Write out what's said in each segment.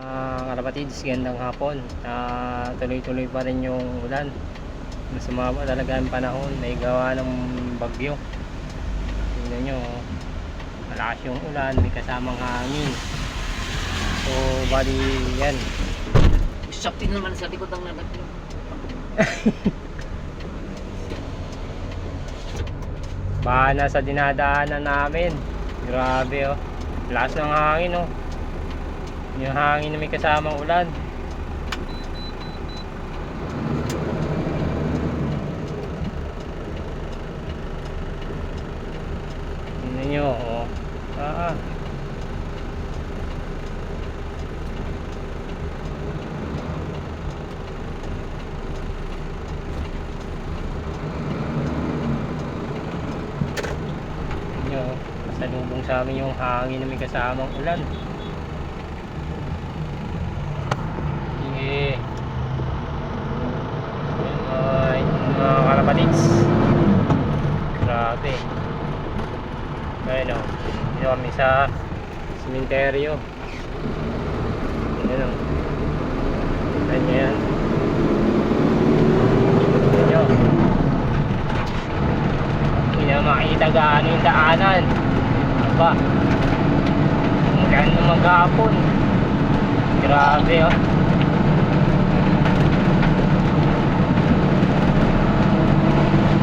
Uh, Karapatids, gandang hapon. Ah, tuloy-tuloy pa rin yung ulan. Sumama talaga ang panahon. May gawa ng bagyo. Tingnan nyo. Malakas yung ulan. May kasamang hangin. So, bali yan. Saktin naman sa likod ng nagat. Baha na sa dinadaanan namin. Grabe oh. Lakas ng hangin oh. Yung hangin na may kasamang ulan. Tingnan nyo oh. Ah, ah. nyo, pasalubong sa amin yung hangin na may kasamang ulan. Sige. Ay, mga kalapatids. Grabe. Ayun o. Dito kami sa simenteryo. Ayun o. Ayun nyo yan. Ayun nyo. Hindi na makita gaano yung daanan. Aba. Hanggang maghapon. Grabe oh.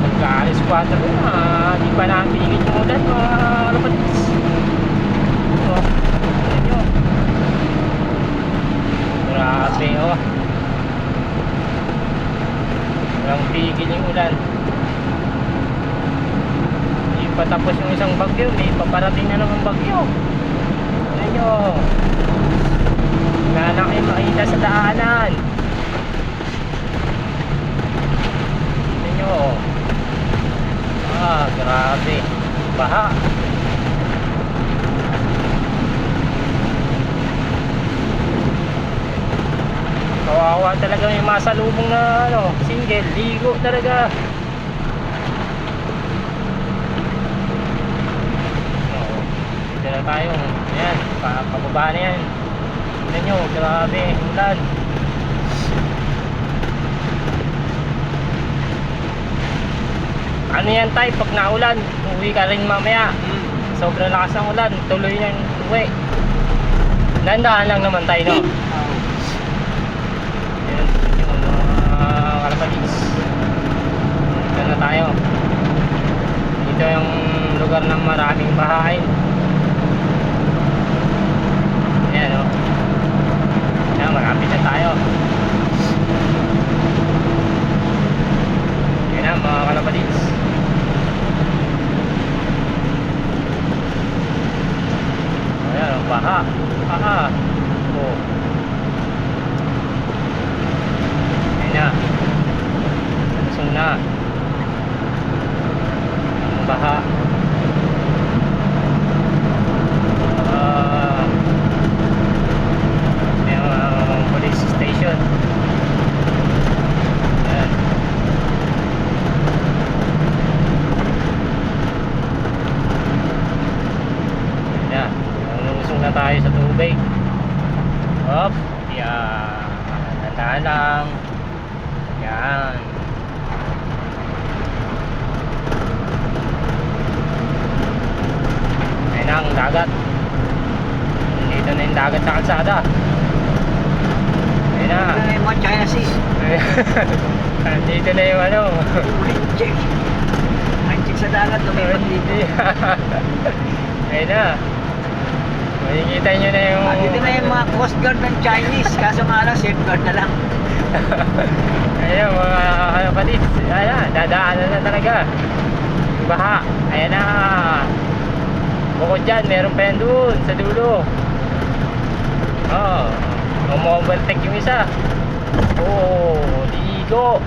Nagkaalis 4 na. Di pa natin yung ulan mga kapatids. Oh. Tignan nyo. Grabe oh. Walang tigil yung ulan. Hindi pa tapos yung isang bagyo, may paparating na naman bagyo. Ano nyo? Wala na makita sa daanan. Ano nyo? Ah, grabe. Baha. Kawawa talaga may masalubong na ano, single, ligo talaga. Dito na tayo. Ayan, pa pababa na yan. Tignan nyo, grabe, ulan. Ano yan tay, pag naulan, uwi ka rin mamaya. Sobrang lakas ng ulan, tuloy na yung uwi. Dandaan lang naman tayo, no? Ayan, yung mga. Dito na tayo. Dito yung lugar ng maraming bahay. Ayan o. Ayan, malapit na tayo. Ayan na mga kalapatids. Ayan o, baha. Baha. O. Ayan na. Lusong na. Ang baha. Ah. yung uh, police station Ayan. Ayan na lumusong na tayo sa tubig Hop Yan Tandaan lang Yan Ayan ang dagat dito na yung dagat sa kalsada. Ayun na. Ito na yung mga China Sea. dito na yung ano. Ang check sa dagat, lumipat dito. Ayun na. Makikita nyo na yung... Ah, dito na yung mga Coast Guard ng Chinese. Kaso nga lang, safeguard na lang. Ayun mga kapatid. Ayan na. Dadaanan na talaga. Baha. Ayan na. Bukod dyan, meron pa yan doon sa dulo. Oo. Oh, Umu-overtake yung isa. Oo, ligo.